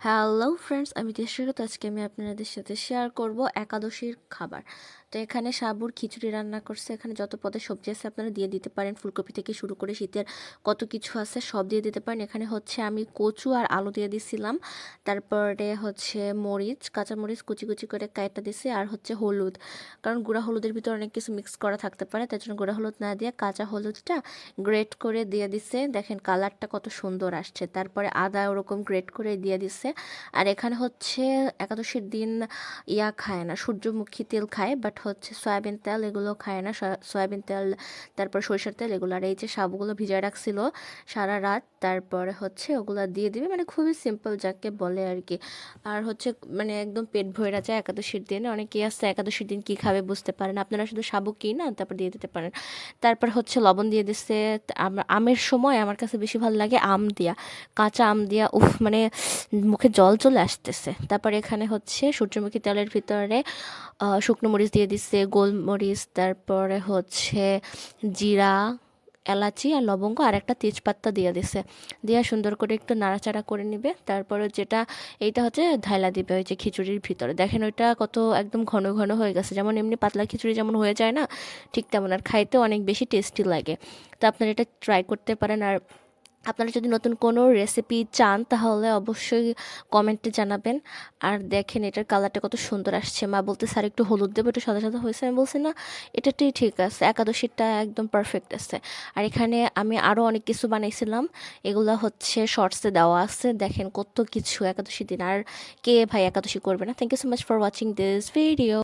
Hello friends আমি দেশরত আজকে আমি আপনাদের সাথে শেয়ার করব একাদশীর খাবার। তো এখানে সাবুর খিচুড়ি রান্না করছে। এখানে যত পদে সবজি আছে আপনারা দিয়ে দিতে পারেন। ফুলকপি থেকে শুরু করে শীতের কত কিছু আছে সব দিয়ে দিতে পারেন। এখানে হচ্ছে আমি কচু আর আলু দিয়ে দিছিলাম। তারপরে হচ্ছে মরিচ, কাঁচা মরিচ কুচি কুচি করে কাইটা দিছি আর হচ্ছে হলুদ। কারণ গুঁড়া হলুদের ভিতরে অনেক কিছু মিক্স করা থাকতে পারে। তার জন্য গুঁড়া হলুদ না দিয়ে কাঁচা হলুদটা গ্রেট করে দিয়ে দিছে। দেখেন কালারটা কত সুন্দর আসছে। তারপরে আদা ওরকম গ্রেট করে দিয়ে দিছে। আর এখানে হচ্ছে একাদশীর দিন ইয়া খায় না, সূর্যমুখী তেল খায় বাট হচ্ছে সয়াবিন তেল এগুলো খায় না, সয়া- সয়াবিন তেল, তারপর সরিষার তেল এগুলো। আর এই যে সাবুগুলো ভিজায় রাখছিল সারা রাত, তারপরে হচ্ছে ওগুলো দিয়ে দিবে মানে খুবই সিম্পল যাকে বলে আর কি। আর হচ্ছে মানে একদম পেট ভরে যায় একাদশীর দিনে অনেকেই আসছে একাদশীর দিন কী খাবে বুঝতে পারেন আপনারা শুধু সাবু কিই না, তারপর দিয়ে দিতে পারেন। তারপর হচ্ছে লবণ দিয়ে দিচ্ছে আম- আমের সময় আমার কাছে বেশি ভালো লাগে আম দিয়া, কাঁচা আম দিয়া, উফ মানে মুখে জল চলে আসতেছে। তারপর এখানে হচ্ছে সূর্যমুখী তেলের ভিতরে শুকনো মরিচ দিয়ে দিচ্ছে গোলমরিচ, তারপরে হচ্ছে জিরা, এলাচি আর লবঙ্গ আর একটা তেজপাতা দিয়ে দিছে। দিয়ে সুন্দর করে একটু নাড়াচাড়া করে নিবে। তারপরে যেটা, এইটা হচ্ছে ঢাইলা দিবে ওই যে খিচুড়ির ভিতরে। দেখেন ওইটা কত একদম ঘন ঘন হয়ে গেছে। যেমন এমনি পাতলা খিচুড়ি যেমন হয়ে যায় না, ঠিক তেমন। আর খাইতে অনেক বেশি টেস্টি লাগে। তো আপনারা এটা ট্রাই করতে পারেন। আর আপনারা যদি নতুন কোনো রেসিপি চান, তাহলে অবশ্যই কমেন্টে জানাবেন। আর দেখেন, এটার কালারটা কত সুন্দর আসছে। মা বলতে স্যার একটু হলুদ দেবো, একটু সাদা সাদা হয়েছে। আমি বলছি, না, এটাতেই ঠিক আছে। একাদশীটা একদম পারফেক্ট আছে। আর এখানে আমি আরও অনেক কিছু বানাইছিলাম। এগুলো হচ্ছে শর্টসে দেওয়া আছে। দেখেন কত কিছু একাদশী দিন। আর কে ভাই একাদশী করবে না? Thank you so much for watching this video